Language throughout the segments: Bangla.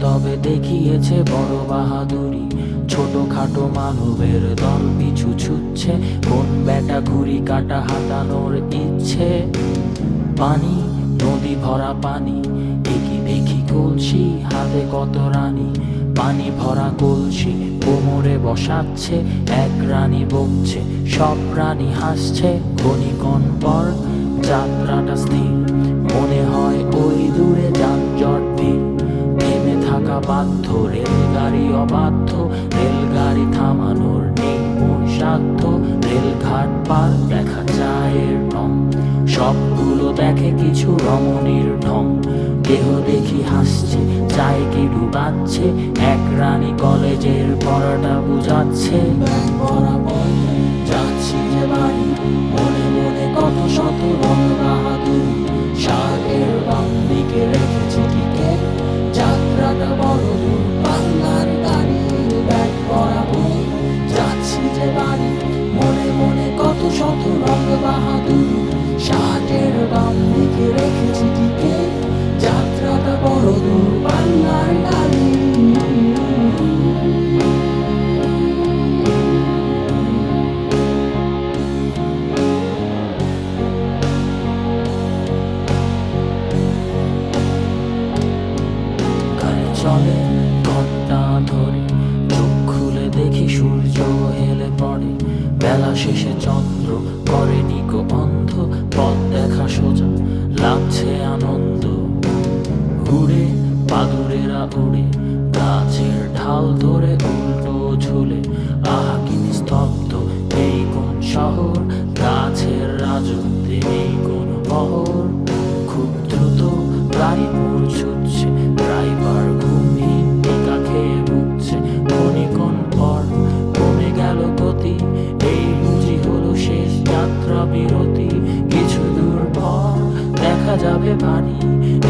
তবে দেখিয়েছে বড় বাহাদুরি। ছোট খাটো মানবের দল পিছু ছুটছে, কোন বেটা ঘুরি কাটা হাতানোর ইচ্ছে? পানি, নদী ভরা পানি, দেখি দেখি কলসি, হাতে কত রানী। পানি ভরা কলসি, কোমরে বসাচ্ছে, এক রানী বকছে, সব প্রাণী হাসছে। ক্ষণিকণ পর যাত্রাটা স্থির। মনে হয় ওই দূরে যানজট ভিড় থেমে থাকা বাধ্য, রেলগাড়ি অবাধ্য, রেলগাড়ি থামানোর নেই সাধ্য। রেলঘাট পার দেখা চায়ের ঢং সবগুলো দেখে কিছু রমণীর ঢং। দেহ দেখি হাসছে চায়কে ডুবাচ্ছে। এক রানী কলেজের পড়াটা বুঝাচ্ছে। যাচ্ছি যে বাড়ি শেষে চন্দ্র করে নিকো অন্ধ, পথ দেখা সোজা, লাগছে আনন্দ। উড়ে, পাদুরেরা উড়ে, গাছের ঢাল ধরে উল্টো ঝুলে। আহ কি নিস্তব্ধ এই কোন শহর? গাছের রাজত্বে এই কোন বহর? বিরতি। কিছু দূর পর দেখা যাবে বাড়ি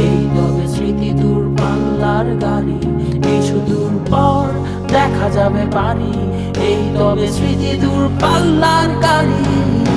এই তবে স্মৃতি দূর পাল্লার গাড়ি। কিছু দূর পর দেখা যাবে বাড়ি এই তবে স্মৃতি দূর পাল্লার গাড়ি।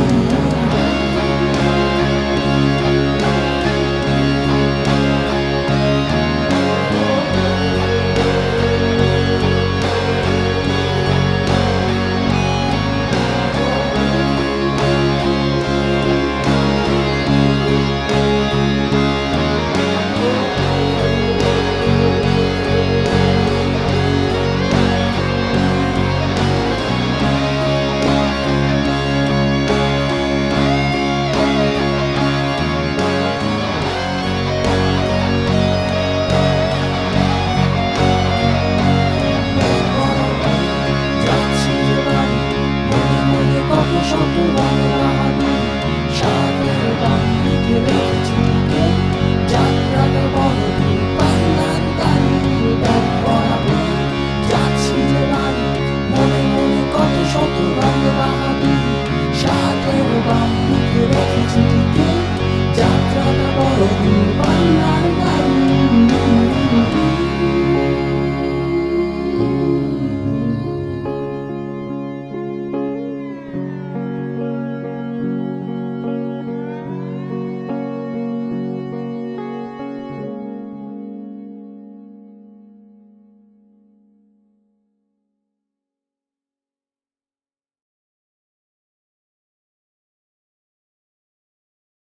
说不完。